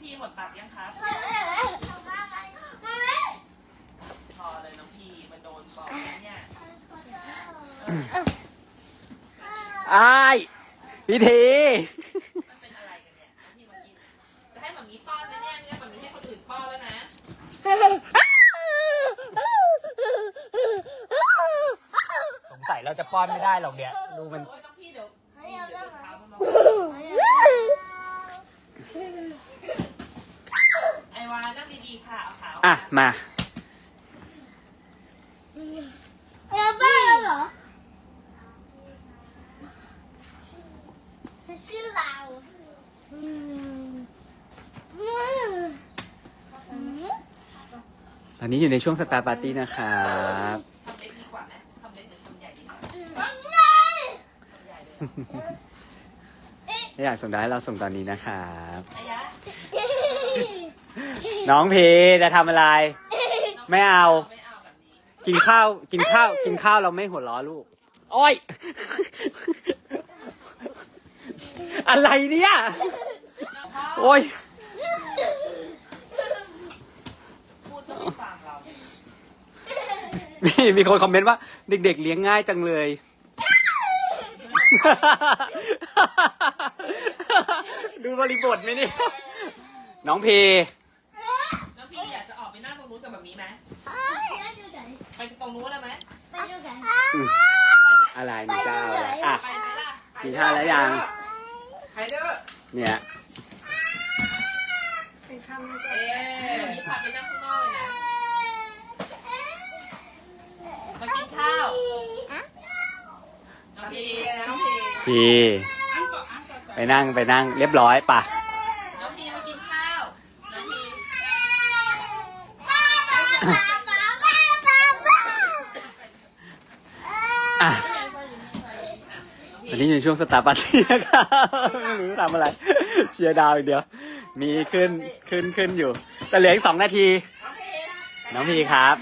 พี่หมดปากยังครับพอเลยน้องพี่มันโดนบอกแล้วเนี่ยอ้ายพิธีมันเป็นอะไรกันเนี่ยน้องพี่มากินจะให้หมามีป้อนไหมเนี่ยเนี่ยหมามีให้คนอื่นป้อนแล้วนะสงสัยเราจะป้อนไม่ได้หรอกเนี่ยดูมัน โอ้ยน้องพี่เดี๋ยวเดี๋ยวเดี๋ยวเท้ามันมาไอวานั่งดี ๆค่ะเอาขาอะ มาชื่อเราตอนนี้อยู่ในช่วงสตาร์ปาร์ตี้นะครับทำเล็กดีกว่าไหมทำเล็กหรือทำใหญ่ดีกว่าทำไงทำใหญ่เลยถ้าอยากส่งได้เราส่งตอนนี้นะครับอายะ น้องพีจะทำอะไร ไม่เอาไม่เอาแบบนี้กินข้าว กินข้าว กินข้าวเราไม่หัวล้อลูก โอ้ย อะไรเนี่ย โอ้ย พูดก็ไม่ฟังเรามีมีคนคอมเมนต์ว่า เด็กๆเลี้ยงง่ายจังเลย ดูบริบทไหมเนี่ย น้องพี ตรงนู้นกับแบบนี้ไหมไปตรงนู้นเลยไหมอะไรมีเจ้าอะไรอะไปไหมล่ะกินข้าวแล้วยัง ไฮเดอร์เนี่ยเอ๊ะนี่พาไปนั่งข้างนอกเลยนะมากินข้าวน้องพีน้องพีพีอ้างก่อนอ้างก่อนไปนั่งไปนั่งเรียบร้อยป่ะน้องพีมากินข้าวน้องพี อะตอนนี้อยู่ช่วงสตาร์ปาร์ตี้นะครับไม่รู้ทำอะไร เชียร์ดาวอีกเดียว มีขึ้นขึ้นขึ้นอยู่ แต่เหลืออีกสองนาที น้องพีครับ